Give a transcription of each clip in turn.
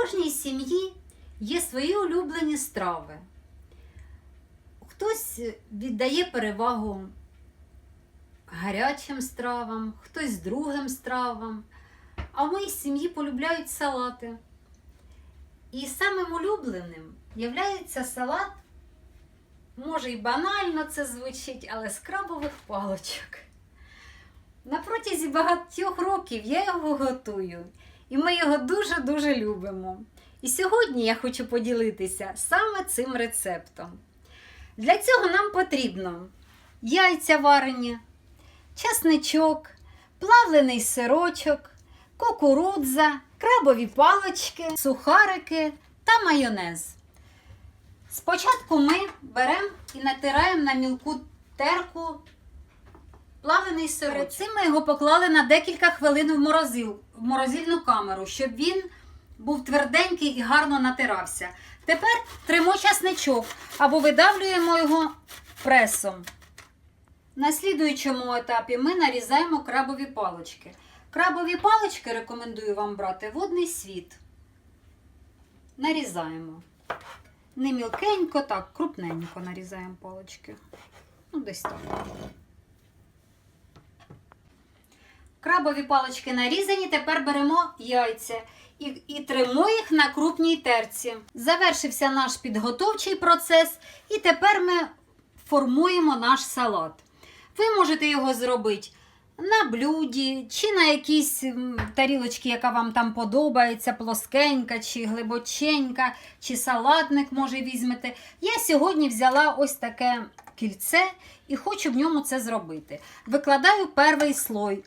кожній сім'ї є свої улюблені страви. Хтось віддає перевагу гарячим стравам, хтось другим стравам. А в моїй сім'ї полюбляють салати. І самим улюбленим являється салат, може і банально це звучить, але з крабових палочок. На протязі багатьох років я його готую, і ми його дуже-дуже любимо. І сьогодні я хочу поділитися саме цим рецептом. Для цього нам потрібно яйця варені, часничок, плавлений сирочок, кукурудза, крабові палочки, сухарики та майонез. Спочатку ми беремо і натираємо на мілку терку плавлений сирочок. Перед цим ми його поклали на декілька хвилин в, морозил, в морозильну камеру, щоб він був тверденький і гарно натирався. Тепер тримо часничок або видавлюємо його пресом. На слідуючому етапі ми нарізаємо крабові палички. Крабові палички рекомендую вам брати водний світ. Нарізаємо. Не мілкенько, так, крупненько нарізаємо палички. Ну, десь так. Крабові палички нарізані, тепер беремо яйця і, і тримо їх на крупній терці. Завершився наш підготовчий процес, і тепер ми формуємо наш салат. Ви можете його зробити на блюді, чи на якійсь тарілочці, яка вам там подобається, плоскенька, чи глибоченька, чи салатник, може, візьмете. Я сьогодні взяла ось таке кільце і хочу в ньому це зробити. Викладаю перший слой.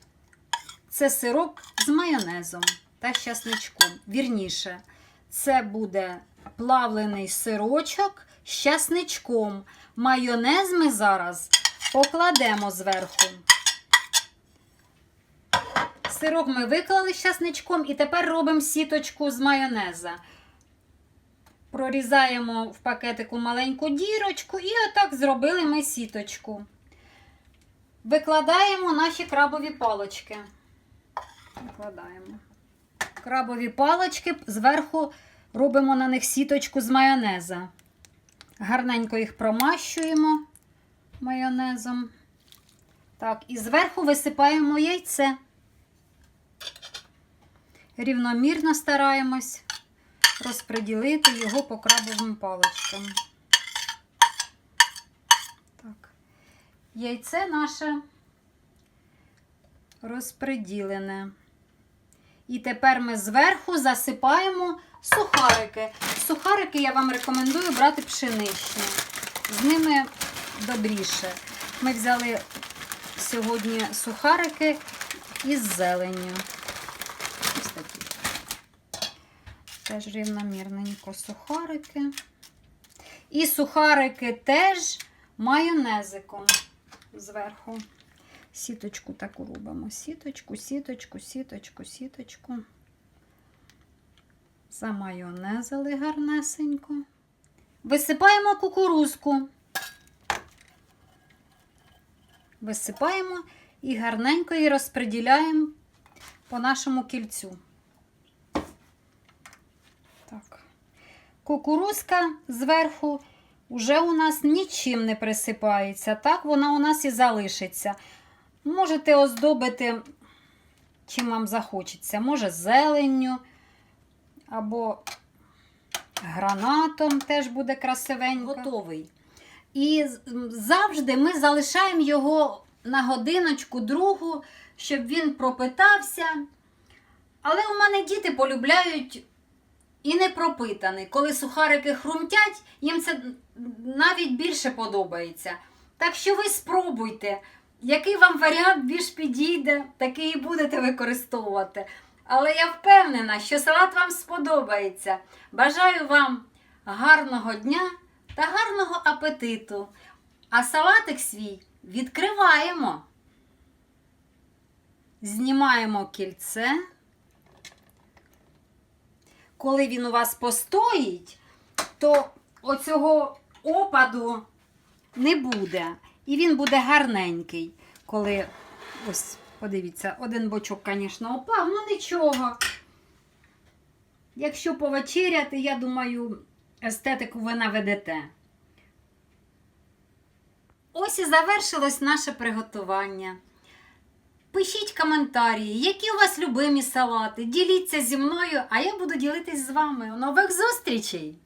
Це сироп з майонезом та з часничком. Вірніше, це буде плавлений сирочок з часничком. Майонез ми зараз покладемо зверху. Сирок ми виклали з часничком і тепер робимо сіточку з майонеза. Прорізаємо в пакетику маленьку дірочку і отак зробили ми сіточку. Викладаємо наші крабові палочки. Викладаємо. Крабові палочки зверху робимо на них сіточку з майонеза. Гарненько їх промащуємо майонезом. Так, і зверху висипаємо яйце. Рівномірно стараємось розподілити його по крабовим паличкам. Так. Яйце наше розподілене. І тепер ми зверху засипаємо сухарики. Сухарики я вам рекомендую брати пшеничні. З ними добріше. Ми взяли сьогодні сухарики із зеленню. Ось такі. Теж рівномірненько сухарики. І сухарики теж майонезиком зверху. Сіточку таку робимо. Сіточку, сіточку, сіточку, сіточку. Замайонезили гарнесенько. Висипаємо кукурузку. Висипаємо і гарненько її розподіляємо по нашому кільцю. Так. Кукурузка зверху вже у нас нічим не присипається. Так вона у нас і залишиться. Можете оздобити, чим вам захочеться. Може, зеленню або гранатом теж буде красивенько. Готовий. І завжди ми залишаємо його на годиночку другу, щоб він пропитався. Але у мене діти полюбляють і не пропитаний. Коли сухарики хрумтять, їм це навіть більше подобається. Так що ви спробуйте, який вам варіант більш підійде, такий і будете використовувати. Але я впевнена, що салат вам сподобається. Бажаю вам гарного дня та гарного апетиту. А салатик свій відкриваємо. Знімаємо кільце. Коли він у вас постоїть, то оцього опаду не буде. І він буде гарненький. Коли, ось, подивіться, один бочок, звісно, опав, ну нічого. Якщо повечеряти, я думаю, естетику ви наведете. Ось і завершилось наше приготування. Пишіть коментарі, які у вас любимі салати. Діліться зі мною, а я буду ділитись з вами. Нових зустрічей!